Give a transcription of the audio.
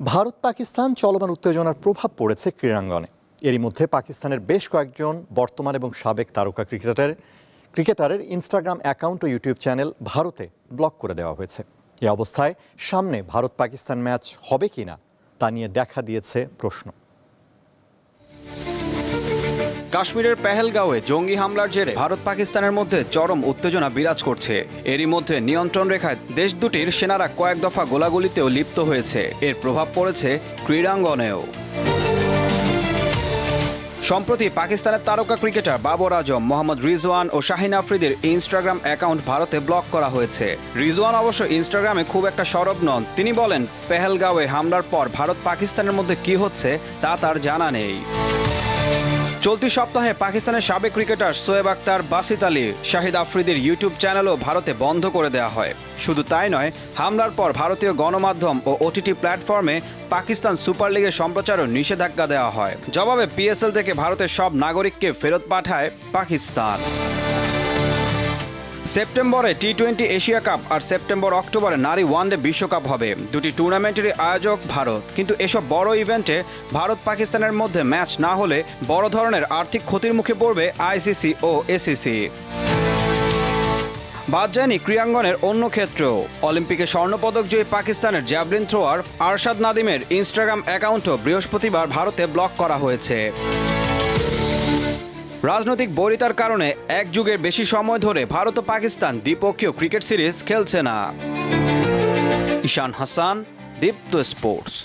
ভারত পাকিস্তান চলমান উত্তেজনার প্রভাব পড়েছে ক্রীড়াঙ্গনে। এরই মধ্যে পাকিস্তানের বেশ কয়েকজন বর্তমান এবং সাবেক তারকা ক্রিকেটারের ক্রিকেটারের ইনস্টাগ্রাম অ্যাকাউন্ট ও ইউটিউব চ্যানেল ভারতে ব্লক করে দেওয়া হয়েছে। এ অবস্থায় সামনে ভারত পাকিস্তান ম্যাচ হবে কি না তা নিয়ে দেখা দিয়েছে প্রশ্ন। কাশ্মীরের পেহেলগাঁওয়ে জঙ্গি হামলার জেরে ভারত পাকিস্তানের মধ্যে চরম উত্তেজনা বিরাজ করছে। এরই মধ্যে নিয়ন্ত্রণ রেখায় দেশ দুটির সেনারা কয়েক দফা গোলাগুলিতেও লিপ্ত হয়েছে। এর প্রভাব পড়েছে ক্রীড়াঙ্গনেও। সম্প্রতি পাকিস্তানের তারকা ক্রিকেটার বাবর আজম, মোহাম্মদ রিজওয়ান ও শাহিন আফ্রিদির ইনস্টাগ্রাম অ্যাকাউন্ট ভারতে ব্লক করা হয়েছে। রিজওয়ান অবশ্য ইনস্টাগ্রামে খুব একটা সরব নন। তিনি বলেন, পেহেলগাঁওয়ে হামলার পর ভারত পাকিস্তানের মধ্যে কি হচ্ছে তা তার জানা নেই। চলতি সপ্তাহে পাকিস্তানের সাবেক ক্রিকেটার সোয়েব আক্তার বাসিত আলী শাহিদ আফ্রিদির ইউটিউব চ্যানেলও ভারতে বন্ধ করে দেওয়া হয়। শুধু তাই নয়, হামলার পর ভারতীয় গণমাধ্যম ও ওটিটি প্ল্যাটফর্মে পাকিস্তান সুপার লিগের সম্প্রচারও নিষেধাজ্ঞা দেওয়া হয়। জবাবে পিএসএল থেকে ভারতের সব নাগরিককে ফেরত পাঠায় পাকিস্তান। সেপ্টেম্বরে টি টোয়েন্টি এশিয়া কাপ আর সেপ্টেম্বর অক্টোবরে নারী ওয়ানডে বিশ্বকাপ হবে। দুটি টুর্নামেন্টেরই আয়োজক ভারত। কিন্তু এসব বড় ইভেন্টে ভারত পাকিস্তানের মধ্যে ম্যাচ না হলে বড় ধরনের আর্থিক ক্ষতির মুখে পড়বে আইসিসি ও এসিসি বাদ যায়নি ক্রীড়াঙ্গনের অন্য ক্ষেত্রেও। অলিম্পিকে স্বর্ণপদক জয়ী পাকিস্তানের জ্যাভলিন থ্রোয়ার আরশাদ নাদিমের ইনস্টাগ্রাম অ্যাকাউন্টও বৃহস্পতিবার ভারতে ব্লক করা হয়েছে। রাজনৈতিক বৈরিতার কারণে এক যুগের বেশি সময় ধরে ভারত ও পাকিস্তান দ্বিপক্ষীয় ক্রিকেট সিরিজ খেলছে না। ঈশান হাসান, দীপ্ত স্পোর্টস।